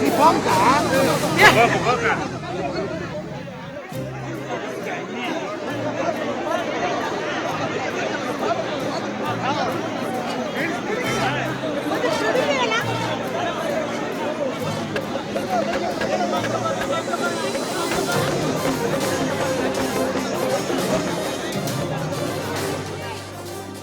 你帮干，你。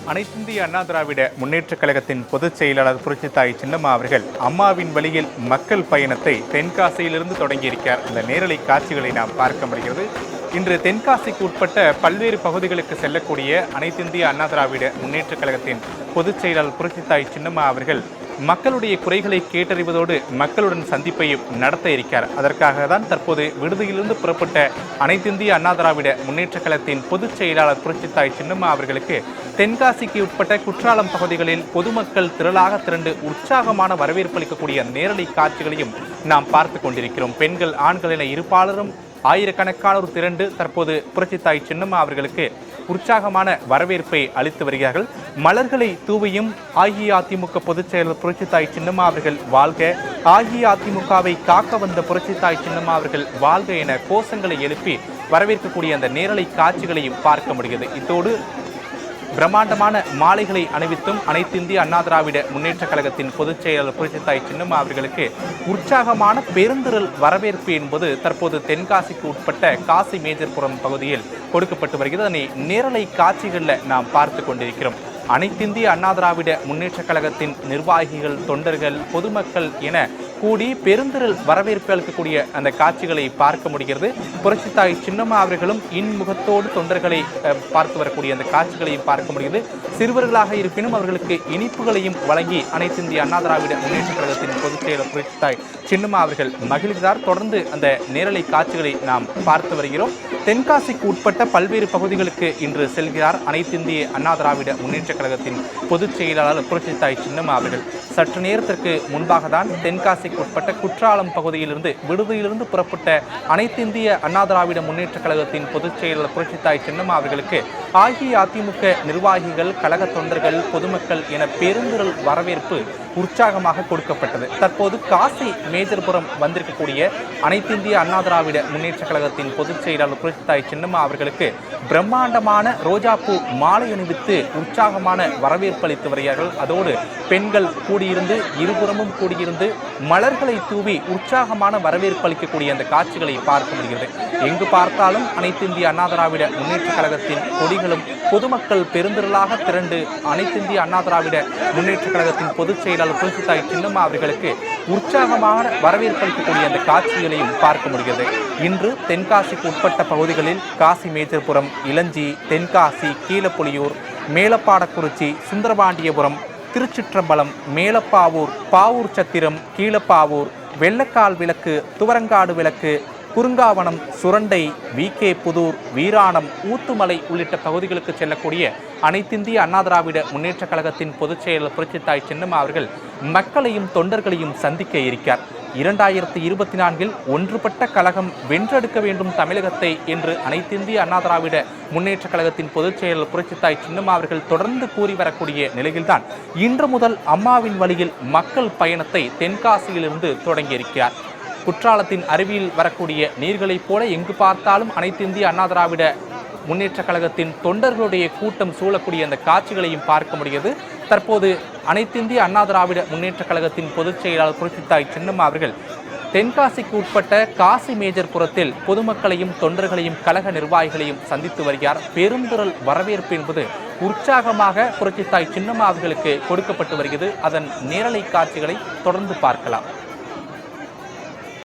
அனைத்திந்திய அண்ணா திராவிட முன்னேற்றக் கழகத்தின் பொதுச் செயலாளர் புரட்சித்தாய் சின்னம்மா அவர்கள் அம்மாவின் வழியில் மக்கள் பயணத்தை தென்காசியிலிருந்து தொடங்கியிருக்கார் இந்த நேரலை காட்சிகளை நாம் பார்க்க முடிகிறது. இன்று தென்காசிக்கு உட்பட்ட பல்வேறு பகுதிகளுக்கு செல்லக்கூடிய அனைத்திந்திய அண்ணா திராவிட முன்னேற்றக் கழகத்தின் பொதுச் செயலாளர் புரட்சித்தாய் சின்னம்மா அவர்கள் மக்களுடைய குறைகளை கேட்டறிவதோடு மக்களுடன் சந்திப்பையும் நடத்த இருக்கிறார். அதற்காக தான் தற்போது விடுதியிலிருந்து புறப்பட்ட அனைத்திந்திய அண்ணா திராவிட முன்னேற்றக் கழகத்தின் பொதுச் செயலாளர் புரட்சித்தாய் சின்னம்மா அவர்களுக்கு தென்காசிக்கு உட்பட்ட குற்றாலம் பகுதிகளில் பொதுமக்கள் திரளாக திரண்டு உற்சாகமான வரவேற்பு அளிக்கக்கூடிய நேரடி காட்சிகளையும் நாம் பார்த்து கொண்டிருக்கிறோம். பெண்கள் ஆண்கள் என இருப்பாளரும் ஆயிரக்கணக்கானோர் திரண்டு தற்போது புரட்சித்தாய் சின்னம்மா அவர்களுக்கு உற்சாகமான வரவேற்பை அளித்து வருகிறார்கள். மலர்களை தூவியும் அஇஅதிமுக பொதுச் செயலர் புரட்சித்தாய் சின்னம்மா அவர்கள் வாழ்க. அஇஅதிமுகவை காக்க வந்த புரட்சித்தாய் சின்னம்மா அவர்கள் வாழ்க என கோஷங்களை எழுப்பி வரவேற்கக்கூடிய அந்த நேரலை காட்சிகளையும் பார்க்க முடிகிறது. இதோடு பிரம்மாண்டமான மாலைகளை அணிவித்தும் அனைத்து இந்திய அண்ணா திராவிட முன்னேற்றக் கழகத்தின் பொதுச்செயலாளர் புரட்சித்தாய் சின்னம்மா அவர்களுக்கு உற்சாகமான பெருந்திரல் வரவேற்பு என்பது தற்போது தென்காசிக்கு உட்பட்ட காசி மேஜர்புரம் பகுதியில் கொடுக்கப்பட்டு வருகிறது. அதனை நேரலை காட்சிகளில் நாம் பார்த்து கொண்டிருக்கிறோம். அனைத்திந்திய அண்ணா திராவிட முன்னேற்றக் கழகத்தின் நிர்வாகிகள் தொண்டர்கள் பொதுமக்கள் என கூடி பெருந்திரள் வரவேற்பு அளிக்கக்கூடிய அந்த காட்சிகளை பார்க்க முடிகிறது. புரட்சித்தாய் சின்னம்மா அவர்களும் இன்முகத்தோடு தொண்டர்களை பார்த்து வரக்கூடிய அந்த காட்சிகளையும் பார்க்க முடிகிறது. சிறுவர்களாக இருப்பினும் அவர்களுக்கு இனிப்புகளையும் வழங்கி அனைத்து இந்திய அண்ணா திராவிட முன்னேற்ற கழகத்தின் பொதுச் செயலர் புரட்சித்தாய் சின்னம்மா அவர்கள் மகிழ்கிறார். தொடர்ந்து அந்த நேரலை காட்சிகளை நாம் பார்த்து வருகிறோம். தென்காசிக்கு உட்பட்ட பல்வேறு பகுதிகளுக்கு இன்று செல்கிறார் அனைத்து இந்திய அண்ணா திராவிட முன்னேற்றக் கழகத்தின் பொதுச் செயலாளர் புரட்சித்தாய் சின்னம்மா அவர்கள். சற்று நேரத்திற்கு முன்பாக தான் தென்காசிக்கு உட்பட்ட குற்றாலம் பகுதியிலிருந்து விடுதியிலிருந்து புறப்பட்ட அனைத்து இந்திய அண்ணா திராவிட முன்னேற்றக் கழகத்தின் பொதுச் செயலாளர் புரட்சித்தாய் சின்னம்மா அவர்களுக்கு அஇஅதிமுக நிர்வாகிகள் கழக தொண்டர்கள் பொதுமக்கள் என பெருந்திரள் வரவேற்பு உற்சாகமாக கொடுக்கப்பட்டது. தற்போது காசி மேஜர்புரம் வந்திருக்கக்கூடிய அனைத்து இந்திய அண்ணா திராவிட முன்னேற்றக் கழகத்தின் பொதுச் செயலாளர் புரட்சித்தாய் சின்னம்மா அவர்களுக்கு பிரம்மாண்டமான ரோஜாப்பூ மாலை அணிவித்து உற்சாகமான வரவேற்பு அளித்து வருகிறார்கள். அதோடு பெண்கள் கூடியிருந்து இருபுறமும் கூடியிருந்து மலர்களை தூவி உற்சாகமான வரவேற்பு அளிக்கக்கூடிய அந்த காட்சிகளை பார்க்க முடிகிறது. எங்கு பார்த்தாலும் அனைத்து இந்திய அண்ணா திராவிட முன்னேற்றக் கழகத்தின் கொடிகளும் பொதுமக்கள் பெருந்திரளாக திரண்டு அனைத்து இந்திய அண்ணா திராவிட முன்னேற்றக் கழகத்தின் பொதுச் செயலாளர் புரட்சித்தாய் சின்னம்மா அவர்களுக்கு உற்சாகமான வரவேற்பு அளிக்கக்கூடிய அந்த காட்சிகளையும் பார்க்க முடிகிறது. இன்று தென்காசிக்கு உட்பட்ட பகுதிகளில் காசி மேஜர்புரம் இளஞ்சி தென்காசி கீழப்புலியூர் மேலப்பாடக்குறிச்சி சுந்தரபாண்டியபுரம் திருச்சிற்றம்பலம் மேலப்பாவூர் பாவூர் சத்திரம் கீழப்பாவூர் வெள்ளக்கால் விளக்கு துவரங்காடு விளக்கு குறுங்காவனம் சுரண்டை வி. கே. புதூர் வீராணம் ஊத்துமலை உள்ளிட்ட பகுதிகளுக்கு செல்லக்கூடிய அனைத்திந்திய அண்ணா திராவிட முன்னேற்றக் கழகத்தின் பொதுச் செயலர் புரட்சித்தாய் சின்னம்மா அவர்கள் மக்களையும் தொண்டர்களையும் சந்திக்க இருக்கிறார். இரண்டாயிரத்தி இருபத்தி நான்கில் ஒன்றுபட்ட கழகம் வென்றெடுக்க வேண்டும் தமிழகத்தை என்று அனைத்திந்திய அண்ணா திராவிட முன்னேற்ற கழகத்தின் பொதுச் செயலர் புரட்சித்தாய் சின்னம்மா அவர்கள் தொடர்ந்து கூறி வரக்கூடிய நிலையில்தான் இன்று முதல் அம்மாவின் வழியில் மக்கள் பயணத்தை தென்காசியிலிருந்து தொடங்கியிருக்கிறார். குற்றாலத்தின் அருவியில் வரக்கூடிய நீர்களைப் போல எங்கு பார்த்தாலும் அனைத்திந்திய அண்ணா திராவிட முன்னேற்ற கழகத்தின் தொண்டர்களுடைய கூட்டம் சூழக்கூடிய அந்த காட்சிகளையும் பார்க்க முடிகிறது. தற்போது அனைத்திந்திய அண்ணா திராவிட முன்னேற்ற கழகத்தின் பொதுச் செயலாளர் புரட்சித்தாய் சின்னம்மா அவர்கள் தென்காசிக்கு உட்பட்ட காசி மேஜர்புரத்தில் பொதுமக்களையும் தொண்டர்களையும் கழக நிர்வாகிகளையும் சந்தித்து வருகிறார். பெருந்திரள் வரவேற்பு என்பது உற்சாகமாக புரட்சித்தாய் சின்னம்மா அவர்களுக்கு கொடுக்கப்பட்டு வருகிறது. அதன் நேரலை காட்சிகளை தொடர்ந்து பார்க்கலாம்.